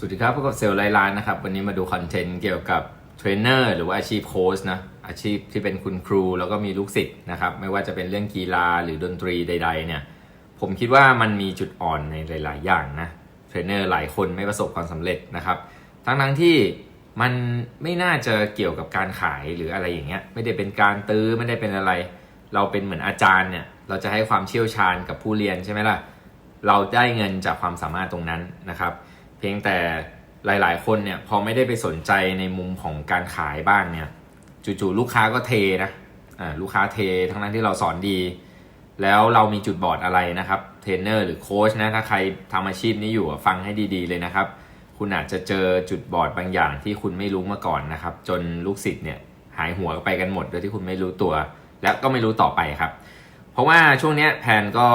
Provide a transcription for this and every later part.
สวัสดีครับพบกับเซลล์ไลน์ล้านนะครับ วันนี้มาดูคอนเทนต์เกี่ยวกับเทรนเนอร์หรือว่าอาชีพโค้ชนะ อาชีพที่เป็นคุณครู แล้วก็มีลูกศิษย์นะครับ ไม่ว่าจะเป็นเรื่องกีฬาหรือดนตรีใด ๆ เนี่ย ผมคิดว่ามันมีจุดอ่อนในหลาย ๆ อย่างนะ เทรนเนอร์หลายคนไม่ประสบความสำเร็จนะครับ ทั้งๆที่มันไม่น่าจะเกี่ยวกับการขายหรืออะไรอย่างเงี้ย ไม่ได้เป็นการตื้อไม่ได้เป็นอะไร เราเป็นเหมือนอาจารย์เนี่ย เราจะให้ความเชี่ยวชาญกับผู้เรียนใช่ไหมล่ะ เราได้เงินจากความสามารถตรงนั้นนะครับ เพียงแต่หลาย ๆ คนเนี่ยพอไม่ได้ไปสนใจในมุมของการขายบ้างเนี่ยจู่ๆลูกค้าก็เทนะอ่าลูกค้าเททั้งนั้นที่เราสอนดี แล้วเรามีจุดบอดอะไรนะครับเทรนเนอร์หรือโค้ชนะถ้าใครทำอาชีพนี้อยู่ฟังให้ดีๆเลยนะครับ คุณอาจจะเจอจุดบอดบางอย่างที่คุณไม่รู้มาก่อนนะครับ จนลูกศิษย์เนี่ยหายหัวไปกันหมดโดยที่คุณไม่รู้ตัว และก็ไม่รู้ต่อไปครับ เพราะว่าช่วงนี้แพนก็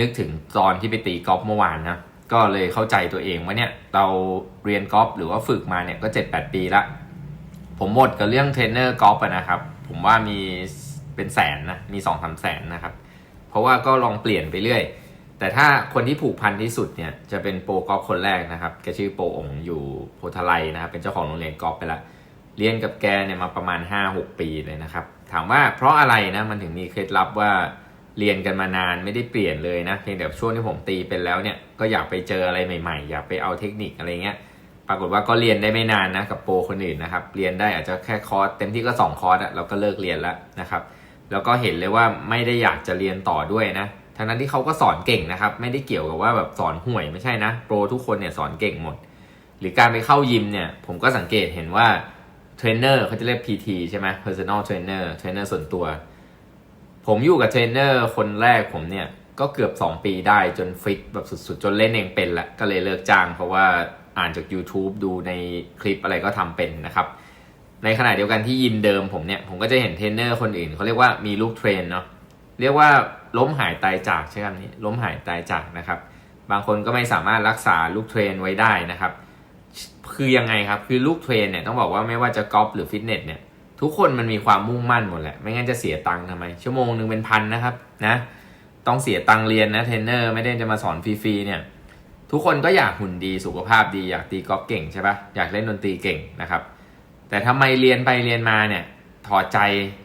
นึกถึงตอนที่ไปตีกอล์ฟเมื่อวานนะ ก็เลยเข้าใจตัวเองว่าเนี่ยเราเรียนกอล์ฟหรือว่าฝึกมาเนี่ยก็ 7-8 ปีละผมหมดกับเรื่องเทรนเนอร์กอล์ฟนะครับ ผมว่ามีเป็นแสนนะมี2องสามแสนนะครับ เพราะว่าก็ลองเปลี่ยนไปเรื่อย แต่ถ้าคนที่ผูกพันที่สุดเนี่ยจะเป็นโปรกอล์ฟคนแรกนะครับแกชื่อโปรองอยู่โพธาไลนะครับ เป็นเจ้าของโรงเรียนกอล์ฟไปละเรียนกับแกเนี่ยมาประมาณ 5-6 ปีเลยนะครับ ถามว่าเพราะอะไรนะมันถึงมีเคล็ดลับว่า เรียนกันมานานไม่ได้เปลี่ยนเลยนะเพียงแต่ช่วงที่ผมตีเป็นแล้วเนี่ยก็อยากไปเจออะไรใหม่ๆ อยากไปเอาเทคนิคอะไรเงี้ยปรากฏว่าก็เรียนได้ไม่นานนะกับโปรคนอื่นนะครับเรียนได้อาจจะแค่คอร์สเต็มที่ก็2คอร์สอะเราก็เลิกเรียนแล้วนะครับแล้วก็เห็นเลยว่าไม่ได้อยากจะเรียนต่อด้วยนะทั้งนั้นที่เขาก็สอนเก่งนะครับไม่ได้เกี่ยวกับว่าแบบสอนห่วยไม่ใช่นะโปรทุกคนเนี่ยสอนเก่งหมด หรือการไปเข้ายิมเนี่ยผมก็สังเกตเห็นว่าเทรนเนอร์เขาจะเรียก PT ใช่ไหม personal trainer เทรนเนอร์ส่วนตัว ผมอยู่กับเทรนเนอร์คนแรกผมเนี่ย ก็เกือบ 2 ปีได้จนฟิตแบบสุดๆ จนเล่นเองเป็นละก็เลยเลิกจ้าง เพราะว่าอ่านจาก YouTube ดูในคลิปอะไรก็ทำเป็นนะครับ ในขณะเดียวกันที่ยิมเดิมผมเนี่ย ผมก็จะเห็นเทรนเนอร์คนอื่นเขาเรียกว่ามีลูกเทรนเนาะเรียกว่าล้มหายตายจากใช่คำนี้ล้มหายตายจากนะครับ บางคนก็ไม่สามารถรักษาลูกเทรนไว้ได้นะครับ คือยังไงครับคือลูกเทรนเนี่ยต้องบอกว่าไม่ว่าจะกอล์ฟหรือฟิตเนสเนี่ย ทุกคนมันมีความมุ่งมั่นหมดแหละ ไม่งั้นจะเสียตังค์ทำไม ชั่วโมงหนึ่งเป็นพันนะครับนะ ต้องเสียตังค์เรียนนะเทรนเนอร์ไม่ได้จะมาสอนฟรีๆเนี่ย ทุกคนก็อยากหุ่นดีสุขภาพดีอยากตีกอล์ฟเก่งใช่ปะอยากเล่นดนตรีเก่งนะครับ แต่ทำไมเรียนไปเรียนมาเนี่ยถอดใจ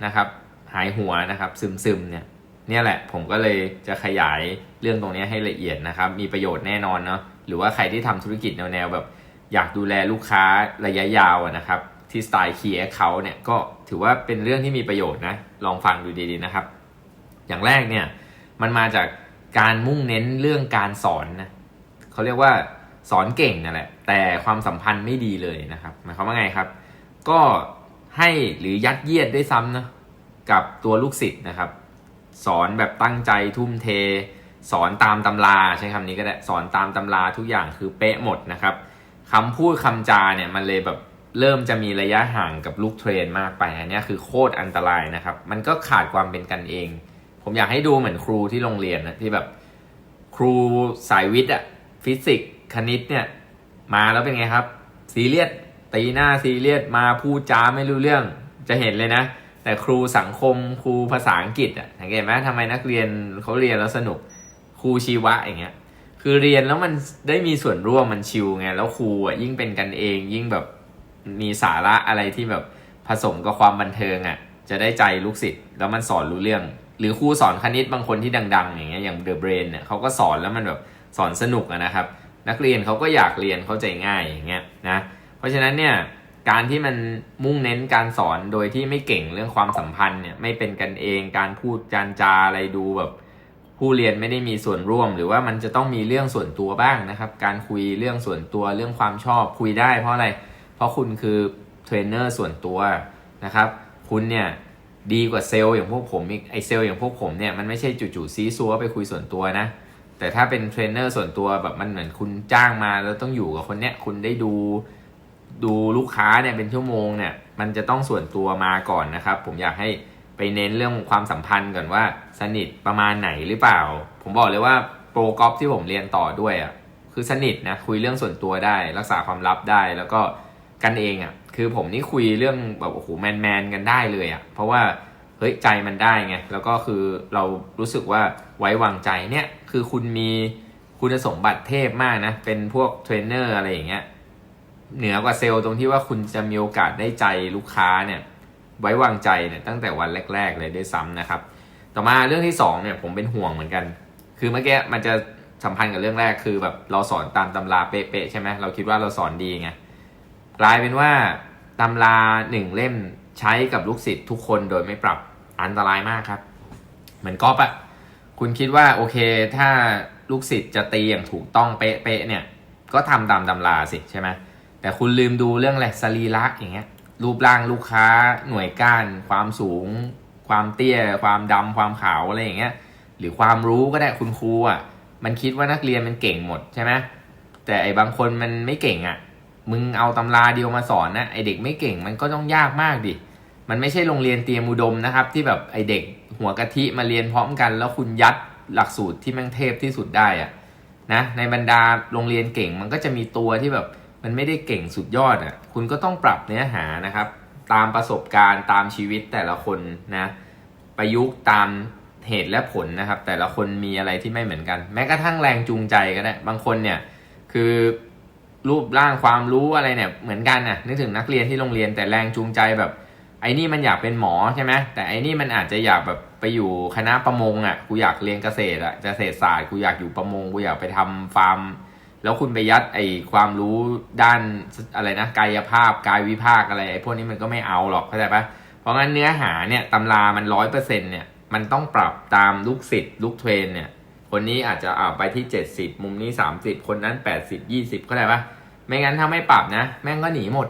นะครับ หายหัวนะครับ ซึมๆเนี่ยเนี่ยแหละผมก็เลยจะขยายเรื่องตรงนี้ให้ละเอียดนะครับ มีประโยชน์แน่นอนเนาะหรือว่าใครที่ทำธุรกิจแนวๆแบบ อยากดูแลลูกค้าระยะยาวนะครับ ที่สไตล์ Key Account เนี่ยก็ถือว่าเป็นเรื่องที่มีประโยชน์นะ ลองฟังดูดีๆนะครับ อย่างแรกเนี่ยมันมาจากการมุ่งเน้นเรื่องการสอนนะเขาเรียกว่าสอนเก่งนั่นแหละ แต่ความสัมพันธ์ไม่ดีเลยนะครับหมายความว่าไงครับ ก็ให้หรือยัดเยียดด้วยซ้ำนะกับตัวลูกศิษย์นะครับ สอนแบบตั้งใจทุ่มเท สอนตามตำราใช้คำนี้ก็ได้สอนตามตำราทุกอย่างคือเป๊ะหมดนะครับคำพูดคำจาเนี่ยมันเลยแบบ เริ่มจะมีระยะห่างกับลูกเทรนมากไปอันนี้คือโคตรอันตรายนะครับ มันก็ขาดความเป็นกันเอง ผมอยากให้ดูเหมือนครูที่โรงเรียนนะที่แบบครูสายวิทย์อะฟิสิกส์คณิตเนี่ย มาแล้วเป็นไงครับ ซีเรียสตีหน้าซีเรียสมาพูดจาไม่รู้เรื่องจะเห็นเลยนะ แต่ครูสังคมครูภาษาอังกฤษอะสังเกตไหมทำไมนักเรียนเขาเรียนแล้วสนุกครูชีวะอย่างเงี้ย คือเรียนแล้วมันได้มีส่วนร่วมมันชิลไงแล้วครูอะยิ่งเป็นกันเองยิ่งแบบ มีสาระอะไรที่แบบผสมกับความบันเทิงอะ จะได้ใจลูกศิษย์แล้วมันสอนรู้เรื่อง หรือครูสอนคณิตบางคนที่ดัง ๆ อย่างเงี้ยอย่างเดอะเบรนเนี่ยเขาก็สอนแล้วมันแบบสอนสนุกะนะครับ นักเรียนเขาก็อยากเรียนเข้าใจง่ายอย่างเงี้ยนะเพราะฉะนั้นเนี่ยการที่มันมุ่งเน้นการสอนโดยที่ไม่เก่งเรื่องความสัมพันธ์เนี่ยไม่เป็นกันเองการพูดจานจาอะไรดูแบบผู้เรียนไม่ได้มีส่วนร่วม หรือว่ามันจะต้องมีเรื่องส่วนตัวบ้างนะครับ การคุยเรื่องส่วนตัวเรื่องความชอบคุยได้เพราะอะไร เพราะคุณคือเทรนเนอร์ส่วนตัวนะครับ คุณเนี่ยดีกว่าเซลล์อย่างพวกผมอีกไอเซลล์อย่างพวกผมเนี่ยมันไม่ใช่จู่ๆซีซัวไปคุยส่วนตัวนะ แต่ถ้าเป็นเทรนเนอร์ส่วนตัวแบบมันเหมือนคุณจ้างมาแล้วต้องอยู่กับคนเนี้ยคุณได้ดูดูลูกค้าเนี่ยเป็นชั่วโมงเนี่ยมันจะต้องส่วนตัวมาก่อนนะครับ ผมอยากให้ไปเน้นเรื่องความสัมพันธ์ก่อนว่าสนิทประมาณไหนหรือเปล่า ผมบอกเลยว่าโปรกอล์ฟที่ผมเรียนต่อด้วยอะคือสนิทนะคุยเรื่องส่วนตัวได้ รักษาความลับได้แล้วก็ กันเองอะ คือผมนี่คุยเรื่องแบบโอ้โหแมนแมนกันได้เลยอะ เพราะว่าเฮ้ยใจมันได้ไง แล้วก็คือเรารู้สึกว่าไว้วางใจเนี่ย คือคุณมีคุณสมบัติเทพมากนะ เป็นพวกเทรนเนอร์อะไรอย่างเงี้ย เหนือกว่าเซลล์ตรงที่ว่าคุณจะมีโอกาสได้ใจลูกค้าเนี่ย ไว้วางใจเนี่ยตั้งแต่วันแรก ๆ เลยด้วยซ้ำนะครับ ต่อมาเรื่องที่สองเนี่ยผมเป็นห่วงเหมือนกัน คือเมื่อกี้มันจะสัมพันธ์กับเรื่องแรกคือแบบเราสอนตามตำราเป๊ะๆใช่ไหมเราคิดว่าเราสอนดีไง กลายเป็นว่าตำราหนึ่งเล่มใช้กับลูกศิษย์ทุกคนโดยไม่ปรับอันตรายมากครับ เหมือนก๊อปอะคุณคิดว่าโอเค ถ้าลูกศิษย์จะตีอย่างถูกต้องเป๊ะๆเนี่ย ก็ทำตามตำราสิใช่ไหมแต่คุณลืมดูเรื่องอะไรสรีระอย่างเงี้ย รูปร่างลูกค้าหน่วยก้าน ความสูง ความเตี้ย ความดำความขาวอะไรอย่างเงี้ย หรือความรู้ก็ได้คุณครูอะมันคิดว่านักเรียนมันเก่งหมดใช่ไหมแต่ไอ้บางคนมันไม่เก่งอะ มึงเอาตำราเดียวมาสอนนะไอเด็กไม่เก่งมันก็ต้องยากมากดิมันไม่ใช่โรงเรียนเตรียมอุดมนะครับ ที่แบบไอเด็กหัวกะทิมาเรียนพร้อมกัน แล้วคุณยัดหลักสูตรที่แม่งเทพที่สุดได้อะนะในบรรดาโรงเรียนเก่งมันก็จะมีตัวที่แบบมันไม่ได้เก่งสุดยอดอะคุณก็ต้องปรับเนื้อหานะครับ ตามประสบการณ์ตามชีวิตแต่ละคนนะประยุกต์ตามเหตุและผลนะครับ แต่ละคนมีอะไรที่ไม่เหมือนกัน แม้กระทั่งแรงจูงใจก็ได้บางคนเนี่ยคือ รูปร่างความรู้อะไรเนี่ยเหมือนกันน่ะนึกถึงนักเรียนที่โรงเรียนแต่แรงจูงใจแบบ ไอ้นี่มันอยากเป็นหมอใช่ไหมแต่ไอ้นี่มันอาจจะอยากแบบไปอยู่คณะประมงอะกูอยากเรียนเกษตรอะเกษตรศาสตร์กูอยากอยู่ประมงกูอยากไปทำฟาร์มแล้วคุณไปยัดไอ้ความรู้ด้านอะไรนะกายภาพกายวิภาคอะไรไอ้พวกนี้มันก็ไม่เอาหรอกเข้าใจปะเพราะงั้นเนื้อหาเนี่ยตำรามันร้อยเปอร์เซ็นเนี่ยมันต้องปรับตามลูกศิษย์ลูกเทรนเนี่ยคนนี้อาจจะอ่าไปที่ 70 มุมนี้ 30 คนนั้น 80 20เข้าใจปะ ไม่งั้นถ้าไม่ปรับนะ แม่งก็หนีหมด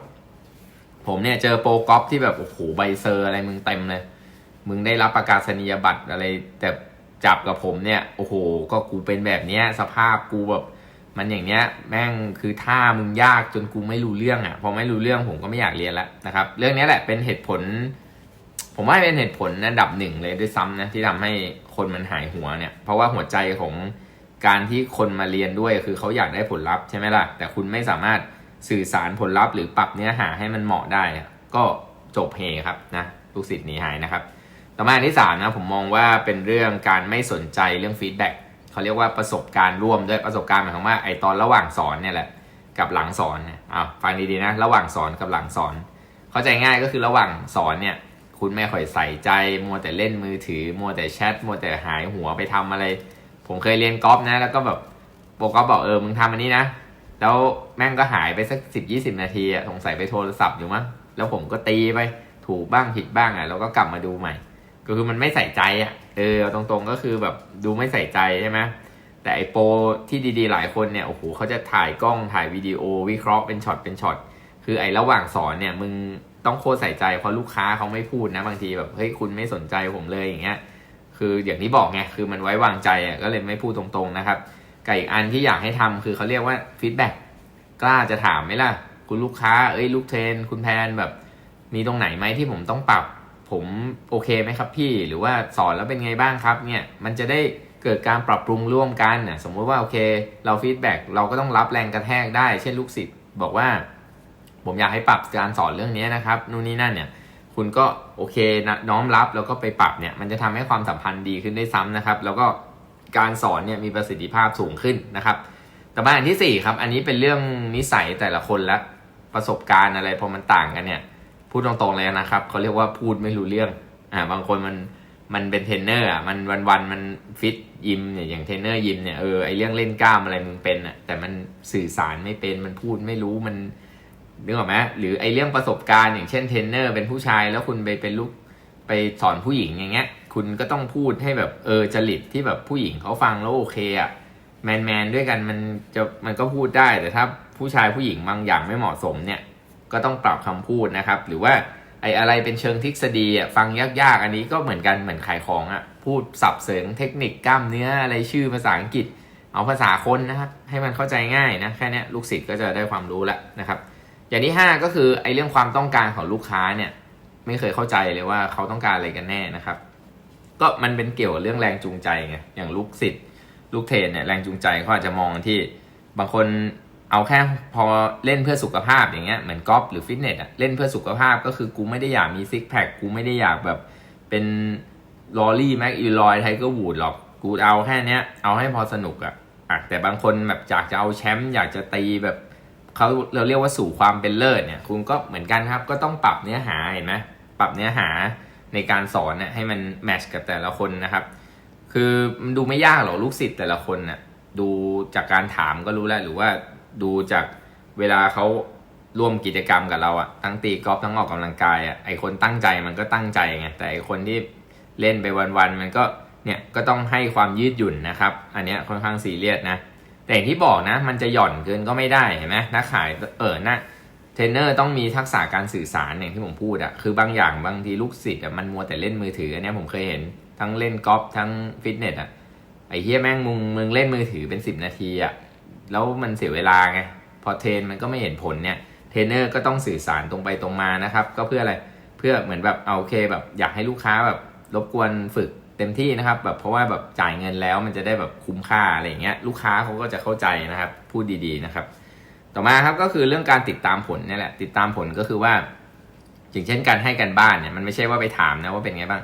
ผมเนี่ยเจอโปรกอล์ฟที่แบบ โอ้โหใบเซอร์อะไรมึงเต็มเลย มึงได้รับประกาศนียบัตรอะไร แต่จับกับผมเนี่ย โอ้โห ก็กูเป็นแบบเนี้ย สภาพกูแบบ มันอย่างเนี้ย แม่งคือท่ามึงยากจนกูไม่รู้เรื่องอะ่ะ พอไม่รู้เรื่องผมก็ไม่อยากเรียนแล้วนะครับ เรื่องนี้แหละเป็นเหตุผล ผมว่าเป็นเหตุผลอันดับหนึ่งเลยด้วยซ้ำนะที่ทำให้คนมันหายหัวเนี่ย เพราะว่าหัวใจของ การที่คนมาเรียนด้วยคือเขาอยากได้ผลลัพธ์ใช่ไหมล่ะ แต่คุณไม่สามารถสื่อสารผลลัพธ์หรือปรับเนื้อหาให้มันเหมาะได้ ก็จบเฮครับนะลูกศิษย์หนีหายนะครับ ต่อมาอันที่สามนะผมมองว่าเป็นเรื่องการไม่สนใจเรื่องฟีดแบ็กเขาเรียกว่าประสบการณ์ร่วมด้วยประสบการณ์หมายความว่าไอตอนระหว่างสอนเนี่ยแหละกับหลังสอนเนี่ยอ้าวฟังดีๆนะ ระหว่างสอนกับหลังสอน เข้าใจง่ายก็คือระหว่างสอนเนี่ยคุณไม่ค่อยใส่ใจ มัวแต่เล่นมือถือ มัวแต่แชท มัวแต่หายหัวไปทำอะไร ผมเคยเรียนกอล์ฟนะ แล้วก็แบบโปรกอล์ฟบอกเออมึงทำอันนี้นะ แล้วแม่งก็หายไปสักสิบยี่สิบนาทีอะสงสัยไปโทรศัพท์อยู่มั้งแล้วผมก็ตีไปถูกบ้างผิดบ้างอะแล้วก็กลับมาดูใหม่ ก็คือมันไม่ใส่ใจอะเออตรงๆก็คือแบบดูไม่ใส่ใจใช่ไหมแต่ไอโปรที่ดีๆ หลายคนเนี่ยโอ้โหเขาจะถ่ายกล้องถ่ายวิดีโอวิเคราะห์เป็นช็อตเป็นช็อตคือไอระหว่างสอนเนี่ยมึงต้องโคตรใส่ใจเพราะลูกค้าเขาไม่พูดนะบางทีแบบเฮ้ยคุณไม่สนใจผมเลยอย่างเงี้ย คืออย่างที่บอกไงคือมันไว้วางใจอะก็เลยไม่พูดตรงๆนะครับกับอีกอันที่อยากให้ทำคือเขาเรียกว่าฟีดแบ็กกล้าจะถามไหมล่ะ คุณลูกค้าเอ้ยลูกเทรน คุณแพนแบบมีตรงไหนไหมที่ผมต้องปรับ ผมโอเคไหมครับพี่หรือว่าสอนแล้วเป็นไงบ้างครับเนี่ยมันจะได้เกิดการปรับปรุงร่วมกันน่ะสมมติว่าโอเค เราฟีดแบ็กเราก็ต้องรับแรงกระแทกได้ เช่นลูกศิษย์บอกว่า ผมอยากให้ปรับการสอนเรื่องนี้นะครับนู่นนี่นั่นเนี่ย คุณก็โอเคนะน้อมรับแล้วก็ไปปรับเนี่ยมันจะทำให้ความสัมพันธ์ดีขึ้นได้ซ้ำนะครับ แล้วก็การสอนเนี่ยมีประสิทธิภาพสูงขึ้นนะครับ แต่มาอันที่สี่ครับอันนี้เป็นเรื่องนิสัยแต่ละคนและประสบการณ์อะไรพอมันต่างกันเนี่ยพูดตรงๆเลยนะครับเขาเรียกว่าพูดไม่รู้เรื่องอ่าบางคนมันมันเป็นเทรนเนอร์อะมันวันๆมันฟิตยิมเนี่ยอย่างเทรนเนอร์ยิมเนี่ยเออไอเรื่องเล่นกล้ามอะไรมึงเป็นอะแต่มันสื่อสารไม่เป็นมันพูดไม่รู้มัน นึกออกไหมหรือไอเรื่องประสบการณ์อย่างเช่นเทรนเนอร์เป็นผู้ชายแล้วคุณไปเป็นลูกไปสอนผู้หญิงอย่างเงี้ย คุณก็ต้องพูดให้แบบเออจริตที่แบบผู้หญิงเขาฟังแล้วโอเคอะแมนแมนด้วยกันมันจะมันก็พูดได้ แต่ถ้าผู้ชายผู้หญิงบางอย่างไม่เหมาะสมเนี่ย ก็ต้องปรับคำพูดนะครับ หรือว่าไออะไรเป็นเชิงทฤษฎีอะฟังยากๆ อันนี้ก็เหมือนกันเหมือนขายของอะพูดสับเสริงเทคนิคกล้ามเนื้ออะไรชื่อภาษาอังกฤษ เอาภาษาคนนะครับให้มันเข้าใจง่ายนะแค่นี้ลูกศิษย์ก็จะได้ความรู้แล้วนะครับ อย่างที่ 5 ก็คือไอ้เรื่องความต้องการของลูกค้าเนี่ย ไม่เคยเข้าใจเลยว่าเขาต้องการอะไรกันแน่นะครับ ก็มันเป็นเกี่ยวกับเรื่องแรงจูงใจไงอย่างลูกศิษย์ลูกเทรนเนี่ยแรงจูงใจเขาอาจจะมองที่บางคนเอาแค่พอเล่นเพื่อสุขภาพอย่างเงี้ยเหมือนกอล์ฟหรือฟิตเนสอะเล่นเพื่อสุขภาพก็คือกูไม่ได้อยากมีซิกแพคกูไม่ได้อยากแบบเป็นลอรี่แม็กอีลอยไทเกอร์วูดหรอกกูเอาแค่เนี้ยเอาให้พอสนุกอะอะแต่บางคนแบบอยากจะเอาแชมป์อยากจะตีแบบ เขาเราเรียกว่าสู่ความเป็นเลิศเนี่ยคุณก็เหมือนกันครับ ก็ต้องปรับเนื้อหาเห็นไหมปรับเนื้อหาในการสอนเนี่ยให้มันแมชกับแต่ละคนนะครับ คือมันดูไม่ยากหรอกลูกศิษย์แต่ละคนน่ะดูจากการถามก็รู้แล้วหรือว่าดูจากเวลาเขาร่วมกิจกรรมกับเราอะทั้งตีกอล์ฟทั้งออกกำลังกายอะไอคนตั้งใจมันก็ตั้งใจไงแต่ไอคนที่เล่นไปวันๆมันก็เนี่ยก็ต้องให้ความยืดหยุ่นนะครับ อันเนี้ยค่อนข้างซีเรียสนะ แต่อย่างที่บอกนะ มันจะหย่อนเกินก็ไม่ได้เห็นไหมนักขายเออนะเทรนเนอร์ต้องมีทักษะการสื่อสารอย่างที่ผมพูดอะคือบางอย่างบางทีลูกศิษย์อะมันมัวแต่เล่นมือถืออันนี้ผมเคยเห็นทั้งเล่นกอล์ฟทั้งฟิตเนสอะไอ้เฮียแม่งมึงมึงเล่นมือถือเป็นสิบนาทีอะแล้วมันเสียเวลาไงพอเทรนมันก็ไม่เห็นผลเนี่ยเทรนเนอร์ก็ต้องสื่อสารตรงไปตรงมานะครับ ก็เพื่ออะไรเพื่อเหมือนแบบเอาโอเคแบบอยากให้ลูกค้าแบบรบกวนฝึก เต็มที่นะครับแบบเพราะว่าแบบจ่ายเงินแล้วมันจะได้แบบคุ้มค่าอะไรอย่างเงี้ยลูกค้าเขาก็จะเข้าใจนะครับ พูดดีๆนะครับ ต่อมาครับก็คือเรื่องการติดตามผลนี่แหละ ติดตามผลก็คือว่า อย่างเช่นการให้กันบ้านเนี่ยมันไม่ใช่ว่าไปถามนะว่าเป็นไงบ้าง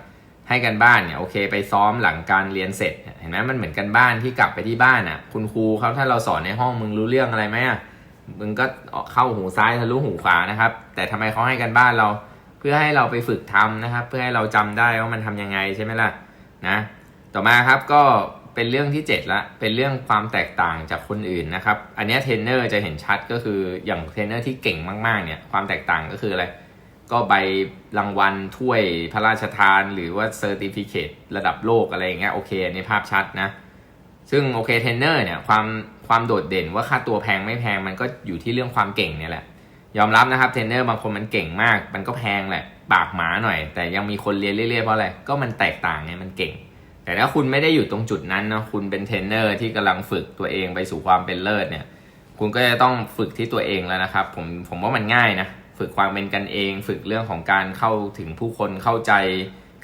ให้กันบ้านเนี่ยโอเคไปซ้อมหลังการเรียนเสร็จเห็นไหมมันเหมือนกันบ้านที่กลับไปที่บ้านอะ คุณครูเขาถ้าเราสอนในห้องมึงรู้เรื่องอะไรไหมอะมึงก็เข้าหูซ้ายทะลุหูขวานะครับ แต่ทำไมเขาให้กันบ้านเรา เพื่อให้เราไปฝึกทำนะครับ เพื่อให้เราจำได้ว่ามันทำยังไงใช่ไหมล่ะ นะต่อมาครับก็เป็นเรื่องที่7ละเป็นเรื่องความแตกต่างจากคนอื่นนะครับ อันนี้เทรนเนอร์จะเห็นชัดก็คืออย่างเทรนเนอร์ที่เก่งมากๆเนี่ยความแตกต่างก็คืออะไร ก็ใบรางวัลถ้วยพระราชทาน หรือว่าเซอร์ติฟิเคตระดับโลกอะไรอย่างเงี้ยโอเคอันนี้ภาพชัดนะ ซึ่งโอเคเทรนเนอร์เนี่ยความความโดดเด่นว่าค่าตัวแพงไม่แพงมันก็อยู่ที่เรื่องความเก่งเนี่ยแหละ ยอมรับนะครับเทรนเนอร์บางคนมันเก่งมาก มันก็แพงแหละ ปากหมาหน่อย แต่ยังมีคนเรียนเรื่อยๆเพราะอะไร ก็มันแตกต่างไง มันเก่ง แต่ถ้าคุณไม่ได้อยู่ตรงจุดนั้นนะคุณเป็นเทรนเนอร์ที่กำลังฝึกตัวเองไปสู่ความเป็นเลิศเนี่ย คุณก็จะต้องฝึกที่ตัวเองแล้วนะครับ ผม ผมว่ามันง่ายนะ ฝึกความเป็นกันเอง ฝึกเรื่องของการเข้าถึงผู้คน เข้าใจ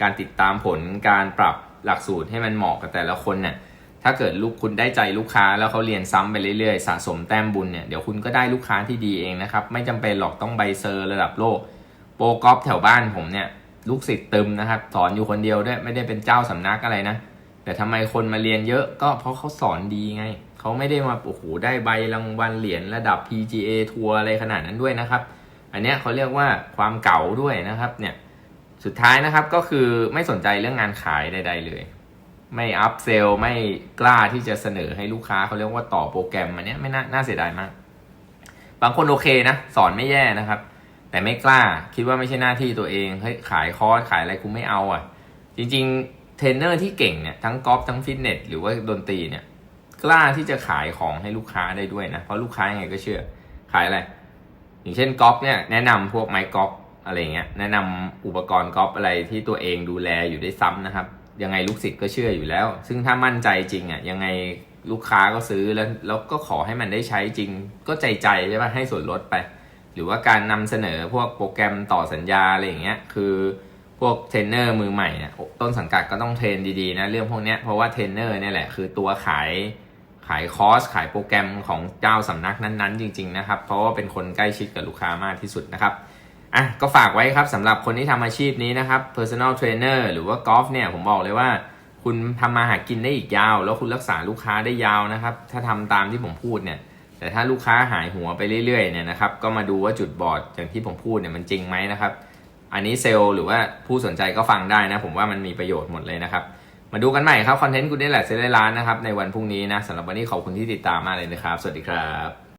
การติดตามผล การปรับหลักสูตรให้มันเหมาะกับแต่ละคนเนี่ย ถ้าเกิดลูกคุณได้ใจลูกค้าแล้วเขาเรียนซ้ำไปเรื่อยๆ สะสมแต้มบุญเนี่ยเดี๋ยวคุณก็ได้ลูกค้าที่ดีเองนะครับ ไม่จำเป็นหรอกต้องใบเซอร์ระดับโลก โปรกอล์ฟแถวบ้านผมเนี่ยลูกศิษย์ตึมนะครับสอนอยู่คนเดียวด้วยไม่ได้เป็นเจ้าสำนักอะไรนะ แต่ทำไมคนมาเรียนเยอะก็เพราะเขาสอนดีไง เขาไม่ได้มาโอ้โหได้ใบรางวัลเหรียญระดับ PGA ทัวร์อะไรขนาดนั้นด้วยนะครับ อันเนี้ยเขาเรียกว่าความเก่าด้วยนะครับเนี่ยสุดท้ายนะครับก็คือไม่สนใจเรื่องงานขายใด ๆ เลย ไม่อัพเซลไม่กล้าที่จะเสนอให้ลูกค้าเขาเรียกว่าต่อโปรแกรมอันเนี้ยไม่น่าน่าเสียดายมาก บางคนโอเคนะ สอนไม่แย่นะครับ แต่ไม่กล้าคิดว่าไม่ใช่หน้าที่ตัวเองเฮ้ยขายคอร์สขายอะไรกูไม่เอาอะ จริงๆเทรนเนอร์ที่เก่งเนี่ยทั้งกอล์ฟทั้งฟิตเนสหรือว่าดนตรีเนี่ย กล้าที่จะขายของให้ลูกค้าได้ด้วยนะเพราะลูกค้ายังไงก็เชื่อขายอะไรอย่างเช่นกอล์ฟเนี่ยแนะนำพวกไม้กอล์ฟอะไรเงี้ยแนะนำอุปกรณ์กอล์ฟอะไรที่ตัวเองดูแลอยู่ได้ซ้ำนะครับ ยังไงลูกศิษย์ก็เชื่ออยู่แล้ว ซึ่งถ้ามั่นใจจริงอะยังไงลูกค้าก็ซื้อแล้วแล้วก็ขอให้มันได้ใช้จริง ก็ใจใจใช่ป่ะให้ส่วนลดไป หรือว่าการนำเสนอพวกโปรแกรมต่อสัญญาอะไรอย่างเงี้ยคือพวกเทรนเนอร์มือใหม่เนี่ยต้นสังกัดก็ต้องเทรนดีๆนะเรื่องพวกเนี้ยเพราะว่าเทรนเนอร์เนี่ยแหละคือตัวขายขายคอร์สขายโปรแกรมของเจ้าสำนักนั้นๆ จริง ๆ นะครับ เพราะว่าเป็นคนใกล้ชิดกับลูกค้ามากที่สุดนะครับ อะก็ฝากไว้ครับสำหรับคนที่ทำอาชีพนี้นะครับ personal trainer หรือว่ากอล์ฟเนี่ยผมบอกเลยว่าคุณทำมาหากินได้อีกยาว แล้วคุณรักษาลูกค้าได้ยาวนะครับ ถ้าทำตามที่ผมพูดเนี่ยแต่ถ้าลูกค้าหายหัวไปเรื่อยๆเนี่ยนะครับก็มาดูว่าจุดบอดอย่างที่ผมพูดเนี่ยมันจริงไหมนะครับ อันนี้เซลล์หรือว่าผู้สนใจก็ฟังได้นะผมว่ามันมีประโยชน์หมดเลยนะครับ มาดูกันใหม่ครับคอนเทนต์คุณได้แหละเซเลร้านนะครับในวันพรุ่งนี้นะสำหรับวันนี้ขอบคุณที่ติดตามมากเลยนะครับ สวัสดีครับ